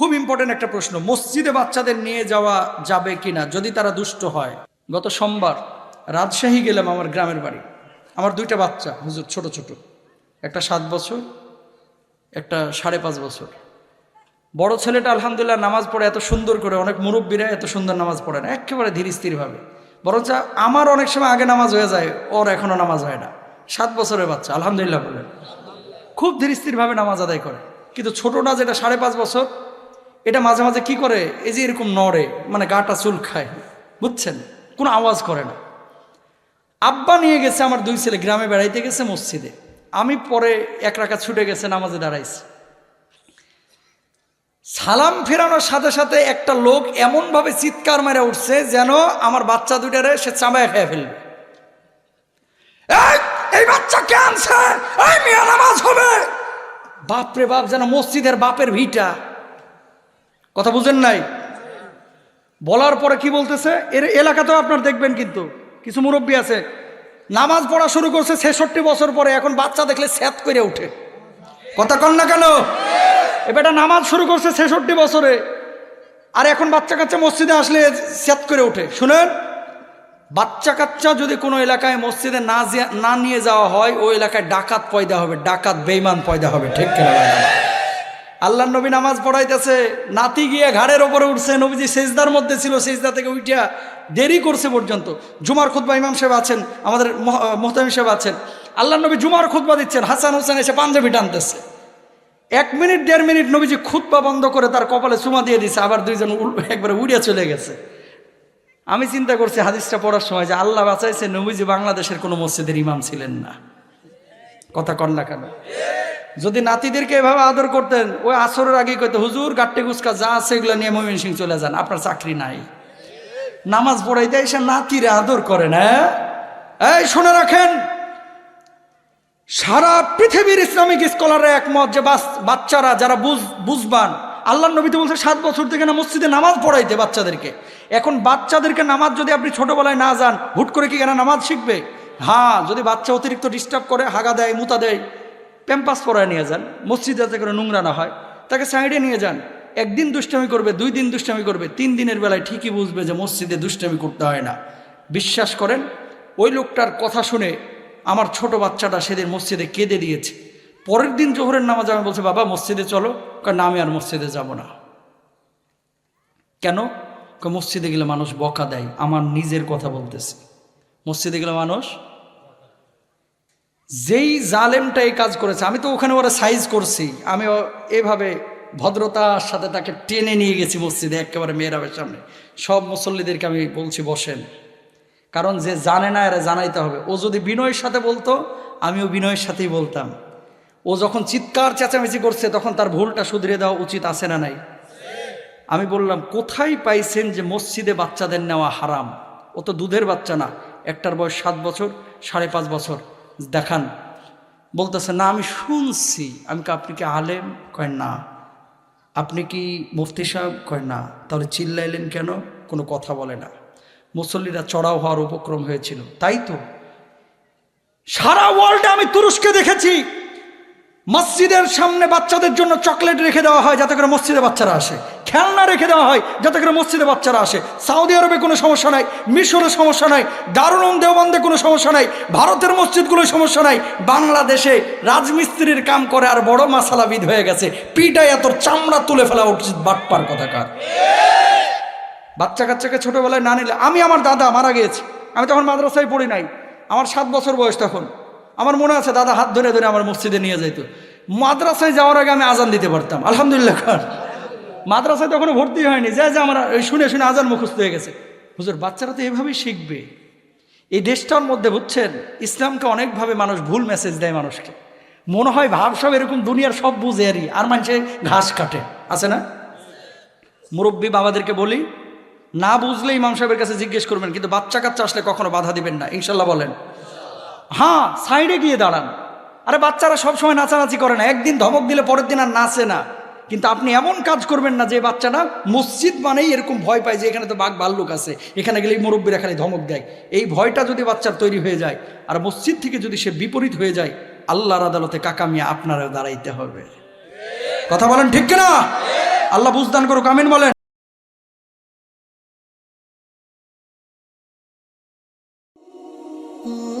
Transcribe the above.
খুব ইম্পর্টেন্ট একটা প্রশ্ন, মসজিদে বাচ্চাদের নিয়ে যাওয়া যাবে কিনা যদি তারা দুষ্ট হয়? গত সোমবার রাজশাহী গেলাম আমার গ্রামের বাড়ি। আমার দুইটা বাচ্চা, হুজুর ছোট ছোট। একটা সাত বছর, একটা সাড়ে পাঁচ বছর। বড় ছেলেটা আলহামদুলিল্লাহ নামাজ পড়ে এত সুন্দর করে, অনেক মুরব্বীরা এত সুন্দর নামাজ পড়ে না, একেবারে ধীর স্থিরভাবে। বরঞ্চ আমার অনেক সময় আগে নামাজ হয়ে যায়, ওর এখনও নামাজ হয় না। সাত বছরের বাচ্চা, আলহামদুলিল্লাহ বলেন। খুব ধীর স্থিরভাবে নামাজ আদায় করে। কিন্তু ছোটটা যেটা সাড়ে পাঁচ বছর এটা মাঝে মাঝে কি করে? এই যে এরকম নড়ে মানে গাটা চুল খায় বুঝছেন? কোনো আওয়াজ করে না। আব্বা নিয়ে গেছে আমার দুই ছেলে গ্রামে বেড়াইতে গেছে মসজিদে। আমি পরে এক রাখা ছুটে গেছে নামাজে দাঁড়াইছি। সালাম ফেরানোর সাথে সাথে একটা লোক এমনভাবে চিৎকার মেরে উঠছে যেন আমার বাচ্চা দুইটারে সে চাবায় খেয়ে ফেলবে। এই, বাচ্চা কে আনছে? মিয়া নামাজ বাপরে বাপ যেন মসজিদের বাপের ভিটা। কথা বুঝেন নাই? বলার পরে কি বলতেছে? এর এলাকাতেও আপনার দেখবেন কিন্তু কিছু মুরব্বী আছে, নামাজ পড়া শুরু করছে ছেষট্টি বছর পরে, এখন বাচ্চা দেখলে স্যাত করে ওঠে। কথা কন না কেন? এবারটা নামাজ শুরু করছে ছেষট্টি বছরে, আর এখন বাচ্চা কাচ্চা মসজিদে আসলে স্যাত করে ওঠে। শুনেন, বাচ্চা কাচ্চা যদি কোনো এলাকায় মসজিদে না না নিয়ে যাওয়া হয়, ওই এলাকায় ডাকাত পয়দা হবে, ডাকাত বেইমান পয়দা হবে, ঠিক কিনা? আল্লাহ নবী নামাজ পড়াইতেছে, নাতি গিয়ে ঘাড়ের ওপরে উঠছে, নবীজি সেজদার মধ্যে ছিল, সেজদা থেকে উঠিয়া দেরি করছে পর্যন্ত। জুমার খুতবা ইমাম সাহেব আছেন, আমাদের মোহতাম সাহেব আছেন। আল্লাহ নবী জুমার খুতবা দিচ্ছেন, হাসান হোসেন এসে পাঞ্জাবি টানতেছে। এক মিনিট, দেড় মিনিট নবীজি খুতবা বন্ধ করে তার কপালে চুমা দিয়ে দিছে, আবার দুইজন একবারে উড়িয়া চলে গেছে। আমি চিন্তা করছি হাদিসটা পড়ার সময় যে আল্লাহ বাঁচাইছে, নবীজি বাংলাদেশের কোনো মসজিদের ইমাম ছিলেন না। কথা কন না কেন? যদি নাতিদেরকে এভাবে আদর করতেন, ওই আসরের আগে কইতো, হুজুর, গাট্টে গুসকা যা আছে এগুলো নিয়ে মমিন সিং চলে যান, আপনার চাকরি নাই। নামাজ পড়াইতে এসে নাতিরে আদর করেন হ্যাঁ? এই, শুনে রাখেন, সারা পৃথিবীর ইসলামিক স্কলাররা একমত যে বাচ্চারা যারা বুঝ, বুঝবান আল্লাহ নবী তো বলছে, সাত বছর থেকে না মসজিদে নামাজ পড়াইতে বাচ্চাদেরকে। এখন বাচ্চাদেরকে নামাজ যদি আপনি ছোটবেলায় না যান, হুট করে কি কেন নামাজ শিখবে? হ্যাঁ যদি বাচ্চা অতিরিক্ত ডিস্টার্ব করে, হাগা দেয়, মুতা দেয় প্যাম্পাস পরায় নিয়ে যান, মসজিদে যাতে করে নোংরা না হয়, তাকে সাইডে নিয়ে যান। একদিন দুষ্টামি করবে, দুই দিন দুষ্টামি করবে, তিন দিনের বেলায় ঠিকই বুঝবে যে মসজিদে দুষ্টামি করতে হয় না। বিশ্বাস করেন, ওই লোকটার কথা শুনে আমার ছোট বাচ্চাটা সেদিন মসজিদে কেঁদে দিয়েছে। পরের দিন জোহরের নামাজ আমি বলছে, বাবা, মসজিদে চলো। কারণ আমি আর মসজিদে যাব না। কেন? মসজিদে গেলে মানুষ বকা দেয়, আমার নিজের কথা বলতেছে। মসজিদে গেলে মানুষ যেই জালেমটা এই কাজ করেছে, আমি তো ওখানে ওরা সাইজ করছি। আমি এভাবে ভদ্রতার সাথে তাকে টেনে নিয়ে গেছি মসজিদে, একেবারে মেয়েরাবের সামনে। সব মুসল্লিদেরকে আমি বলছি, বসেন। কারণ যে জানে না, এরা জানাইতে হবে। ও যদি বিনয়ের সাথে বলতো, আমিও বিনয়ের সাথেই বলতাম। ও যখন চিৎকার চেঁচামেচি করছে, তখন তার ভুলটা শুধরে দেওয়া উচিত আছে না নাই? আমি বললাম, কোথায় পাইছেন যে মসজিদে বাচ্চাদের নেওয়া হারাম? ও তো দুধের বাচ্চা না। একটার বয়স সাত বছর, সাড়ে পাঁচ বছর। দেখান। বলতেছে, না, আমি শুনছি। আমি কি আপনি কি আলেম? কয়, না। আপনি কি মুফতি সাহেব? কয়, না। তাহলে চিল্লাইলেন কেন? কোনো কথা বলে না। মুসল্লিরা চড়াও হওয়ার উপক্রম হয়েছিল। তাই তো? সারা ওয়ার্ল্ডে আমি তুরস্কে দেখেছি। মসজিদের সামনে বাচ্চাদের জন্য চকলেট রেখে দেওয়া হয় যাতে করে মসজিদে বাচ্চারা আসে। খেলনা রেখে দেওয়া হয় যাতে করে মসজিদে বাচ্চারা আসে। সৌদি আরবে কোনো সমস্যা নাই, মিশরে সমস্যা নাই দারুণ দেওবন্দে কোনো সমস্যা নাই, ভারতের মসজিদগুলোয় সমস্যা নাই, বাংলাদেশে রাজমিস্ত্রির কাম করে আর বড় মাসালাবিদ হয়ে গেছে। পিটায় এত চামড়া তুলে ফেলা উচিত বাটপার কথাকার বাচ্চা কাচ্চাকে ছোটবেলায় না নিলে আমি আমার দাদা মারা গিয়েছি। আমি তখন মাদ্রাসায় পড়ি নাই। আমার সাত বছর বয়স তখন। আমার মনে আছে, দাদা হাত ধরে ধরে আমার মসজিদে নিয়ে যেত মাদ্রাসায় যাওয়ার আগে আমি আজান দিতে পারতাম, আলহামদুলিল্লাহ খান মাদ্রাসায় তখনও ভর্তি হয়নি, যা যা আমার শুনে শুনে আজান মুখস্থ হয়ে গেছে। হুজুর, বাচ্চারা তো এভাবেই শিখবে। এই দেশটার মধ্যে, বুঝছেন, ইসলামকে অনেকভাবে মানুষ ভুল মেসেজ দেয় মানুষকে। মনে হয় ভাব সব এরকম দুনিয়ার সব বুঝে আরই আর মানুষে ঘাস কাটে। আছে না? মুরব্বী বাবাদেরকে বলি, না বুঝলে ইমাম সাহেবের কাছে জিজ্ঞেস করবেন, কিন্তু বাচ্চা কাচ্চা আসলে কখনো বাধা দিবেন না, ইনশাল্লাহ বলেন। হ্যাঁ সাইডে গিয়ে দাঁড়ান। আরে বাচ্চারা সবসময় নাচানাচি করে না। একদিন ধমক দিলে পরের দিন আর নাচে না। কিন্তু আপনি এমন কাজ করবেন না যে বাচ্চাটা মসজিদ মানেই এরকম ভয় পায় যে এখানে তো বাঘ ভাল্লুক আছে, এখানে গেলে মুরব্বীরা খালি ধমক দেয়। এই ভয়টা যদি বাচ্চার তৈরি হয়ে যায়, আর মসজিদ থেকে যদি সে বিপরীত হয়ে যায়, আল্লাহর আদালতে কাকামিয়া আপনারা দাঁড়াইতে হবে। কথা বলেন ঠিক কিনা? আল্লাহ বুঝদান করুক, আমিন বলেন। ও